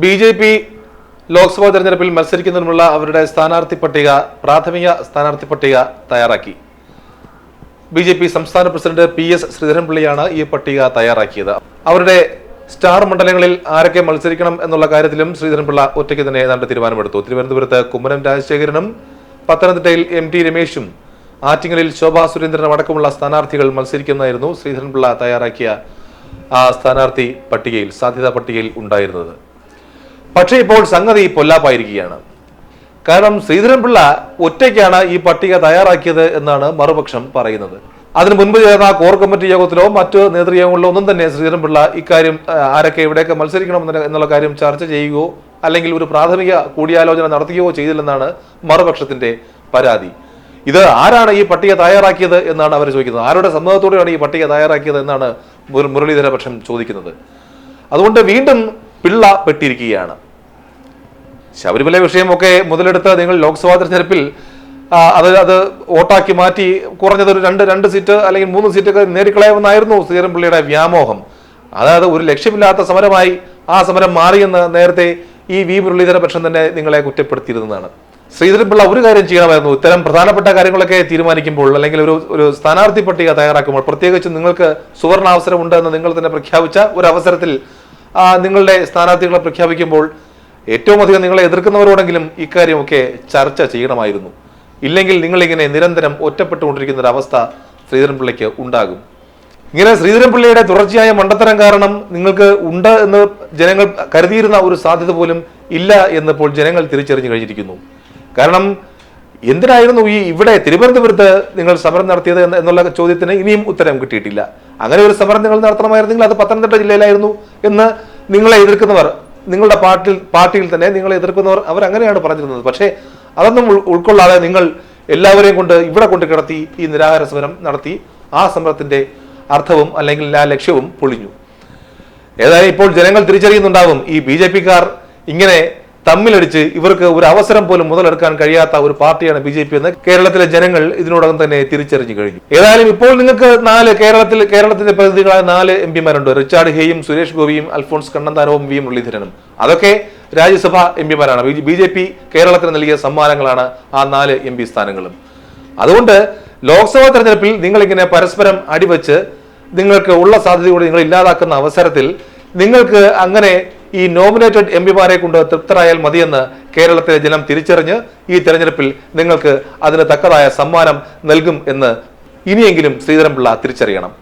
B J P Lok Sabha തെരഞ്ഞെടുപ്പിൽ മത്സരിക്കുന്നതിനുള്ള അവരുടെ സ്ഥാനാർത്ഥി പട്ടിക പ്രാഥമിക സ്ഥാനാർത്ഥി പട്ടിക തയ്യാറാക്കി. ബി ജെ പി സംസ്ഥാന പ്രസിഡന്റ് പി എസ് ശ്രീധരൻപിള്ളിയാണ് ഈ പട്ടിക തയ്യാറാക്കിയത്. അവരുടെ സ്റ്റാർ മണ്ഡലങ്ങളിൽ ആരൊക്കെ മത്സരിക്കണം എന്നുള്ള കാര്യത്തിലും ശ്രീധരൻപിള്ള ഒറ്റയ്ക്ക് തന്നെ ഏതാണ്ട് തീരുമാനമെടുത്തു. തിരുവനന്തപുരത്ത് കുമ്മനം രാജശേഖരനും പത്തനംതിട്ടയിൽ എം ടി രമേശും ആറ്റിങ്ങലിൽ ശോഭാ സുരേന്ദ്രനും അടക്കമുള്ള സ്ഥാനാർത്ഥികൾ മത്സരിക്കുന്നതായിരുന്നു ശ്രീധരൻപിള്ള തയ്യാറാക്കിയ ആ സ്ഥാനാർത്ഥി പട്ടികയിൽ സാധ്യതാ പട്ടികയിൽ ഉണ്ടായിരുന്നത്. പക്ഷേ ഇപ്പോൾ സംഗതി പൊല്ലാപ്പായിരിക്കുകയാണ്. കാരണം ശ്രീധരൻപിള്ള ഒറ്റയ്ക്കാണ് ഈ പട്ടിക തയ്യാറാക്കിയത് എന്നാണ് മറുപക്ഷം പറയുന്നത്. അതിനു മുൻപ് ചേർന്ന കോർ കമ്മിറ്റി യോഗത്തിലോ മറ്റു നേതൃയോഗങ്ങളിലോ ഒന്നും തന്നെ ശ്രീധരൻപിള്ള ഇക്കാര്യം ആരൊക്കെ എവിടെയൊക്കെ മത്സരിക്കണം എന്നുള്ള കാര്യം ചർച്ച ചെയ്യുകയോ അല്ലെങ്കിൽ ഒരു പ്രാഥമിക കൂടിയാലോചന നടത്തുകയോ ചെയ്തില്ലെന്നാണ് മറുപക്ഷത്തിന്റെ പരാതി. ഇത് ആരാണ് ഈ പട്ടിക തയ്യാറാക്കിയത് എന്നാണ് അവർ ചോദിക്കുന്നത്. ആരുടെ സമ്മതത്തോടെയാണ് ഈ പട്ടിക തയ്യാറാക്കിയത് എന്നാണ് മുരളീധരപക്ഷം ചോദിക്കുന്നത്. അതുകൊണ്ട് വീണ്ടും പിള്ള പെട്ടിരിക്കുകയാണ്. ശബരിമല വിഷയമൊക്കെ മുതലെടുത്ത് നിങ്ങൾ ലോക്സഭാ തെരഞ്ഞെടുപ്പിൽ അത് അത് വോട്ടാക്കി മാറ്റി കുറഞ്ഞത് ഒരു രണ്ട് രണ്ട് സീറ്റ് അല്ലെങ്കിൽ മൂന്ന് സീറ്റൊക്കെ നേടിക്കളയാമെന്നായിരുന്നു ശ്രീധരൻപിള്ളിയുടെ വ്യാമോഹം. അതായത് ഒരു ലക്ഷ്യമില്ലാത്ത സമരമായി ആ സമരം മാറിയെന്ന് നേരത്തെ ഈ വി മുരളീധര പക്ഷം തന്നെ നിങ്ങളെ കുറ്റപ്പെടുത്തിയിരുന്നതാണ്. ശ്രീധരൻപിള്ള ഒരു കാര്യം ചെയ്യണമായിരുന്നു. ഇത്തരം പ്രധാനപ്പെട്ട കാര്യങ്ങളൊക്കെ തീരുമാനിക്കുമ്പോൾ അല്ലെങ്കിൽ ഒരു ഒരു സ്ഥാനാർത്ഥി പട്ടിക തയ്യാറാക്കുമ്പോൾ പ്രത്യേകിച്ച് നിങ്ങൾക്ക് സുവർണാവസരം ഉണ്ട് എന്ന് നിങ്ങൾ തന്നെ പ്രഖ്യാപിച്ച ഒരു അവസരത്തിൽ നിങ്ങളുടെ സ്ഥാനാർത്ഥികളെ പ്രഖ്യാപിക്കുമ്പോൾ ഏറ്റവും അധികം നിങ്ങളെ എതിർക്കുന്നവരോടെങ്കിലും ഇക്കാര്യമൊക്കെ ചർച്ച ചെയ്യണമായിരുന്നു. ഇല്ലെങ്കിൽ നിങ്ങളിങ്ങനെ നിരന്തരം ഒറ്റപ്പെട്ടുകൊണ്ടിരിക്കുന്ന ഒരു അവസ്ഥ ശ്രീധരൻപിള്ളയ്ക്ക് ഉണ്ടാകും. ഇങ്ങനെ ശ്രീധരൻപിള്ളയുടെ തുടർച്ചയായ മണ്ടത്തരം കാരണം നിങ്ങൾക്ക് ഉണ്ട് എന്ന് ജനങ്ങൾ കരുതിയിരുന്ന ഒരു സാധ്യത പോലും ഇല്ല എന്നിപ്പോൾ ജനങ്ങൾ തിരിച്ചറിഞ്ഞു കഴിഞ്ഞിരിക്കുന്നു. കാരണം എന്തിനായിരുന്നു ഈ ഇവിടെ തിരുവനന്തപുരത്ത് നിങ്ങൾ സമരം നടത്തിയത് എന്നുള്ള ചോദ്യത്തിന് ഇനിയും ഉത്തരം കിട്ടിയിട്ടില്ല. അങ്ങനെ ഒരു സമരം നിങ്ങൾ നടത്തണമായിരുന്നെങ്കിൽ അത് പത്തനംതിട്ട ജില്ലയിലായിരുന്നു എന്ന് നിങ്ങളെ എതിർക്കുന്നവർ നിങ്ങളുടെ പാർട്ടിയിൽ പാർട്ടിയിൽ തന്നെ നിങ്ങളെ എതിർക്കുന്നവർ അവർ അങ്ങനെയാണ് പറഞ്ഞിരുന്നത്. പക്ഷേ അതൊന്നും ഉൾക്കൊള്ളാതെ നിങ്ങൾ എല്ലാവരെയും കൊണ്ട് ഇവിടെ കൊണ്ട് കിടത്തി ഈ നിരാഹാര സമരം നടത്തി ആ സമരത്തിന്റെ അർത്ഥവും അല്ലെങ്കിൽ ആ ലക്ഷ്യവും പൊളിഞ്ഞു. ഏതായാലും ഇപ്പോൾ ജനങ്ങൾ തിരിച്ചറിയുന്നുണ്ടാവും ഈ ബി ജെ പിക്കാർ ഇങ്ങനെ തമ്മിലടിച്ച് ഇവർക്ക് ഒരു അവസരം പോലും മുതലെടുക്കാൻ കഴിയാത്ത ഒരു പാർട്ടിയാണ് ബി ജെ പി എന്ന് കേരളത്തിലെ ജനങ്ങൾ ഇതിനോടകം തന്നെ തിരിച്ചറിഞ്ഞു കഴിഞ്ഞു. ഏതായാലും ഇപ്പോൾ നിങ്ങൾക്ക് നാല് കേരളത്തിൽ കേരളത്തിന്റെ പ്രതിനിധികളായ നാല് എം പിമാരുണ്ട്. റിച്ചാർഡ് ഹേയും സുരേഷ് ഗോപിയും അൽഫോൺസ് കണ്ണന്താനവും വി മുരളീധരനും. അതൊക്കെ രാജ്യസഭ എം പിമാരാണ്. ബി ജെ പി കേരളത്തിന് നൽകിയ സമ്മാനങ്ങളാണ് ആ നാല് എം പി സ്ഥാനങ്ങളും. അതുകൊണ്ട് ലോക്സഭാ തെരഞ്ഞെടുപ്പിൽ നിങ്ങളിങ്ങനെ പരസ്പരം അടിവച്ച് നിങ്ങൾക്ക് ഉള്ള സാധ്യത കൂടി നിങ്ങൾ ഇല്ലാതാക്കുന്ന അവസരത്തിൽ നിങ്ങൾക്ക് അങ്ങനെ ഈ നോമിനേറ്റഡ് എം പിമാരെ കൊണ്ട് തൃപ്തരായാൽ മതിയെന്ന് കേരളത്തിലെ ജനം തിരിച്ചറിഞ്ഞ് ഈ തെരഞ്ഞെടുപ്പിൽ നിങ്ങൾക്ക് അതിന് തക്കതായ സമ്മാനം നൽകും എന്ന് ഇനിയെങ്കിലും ശ്രീധരൻപിള്ള തിരിച്ചറിയണം.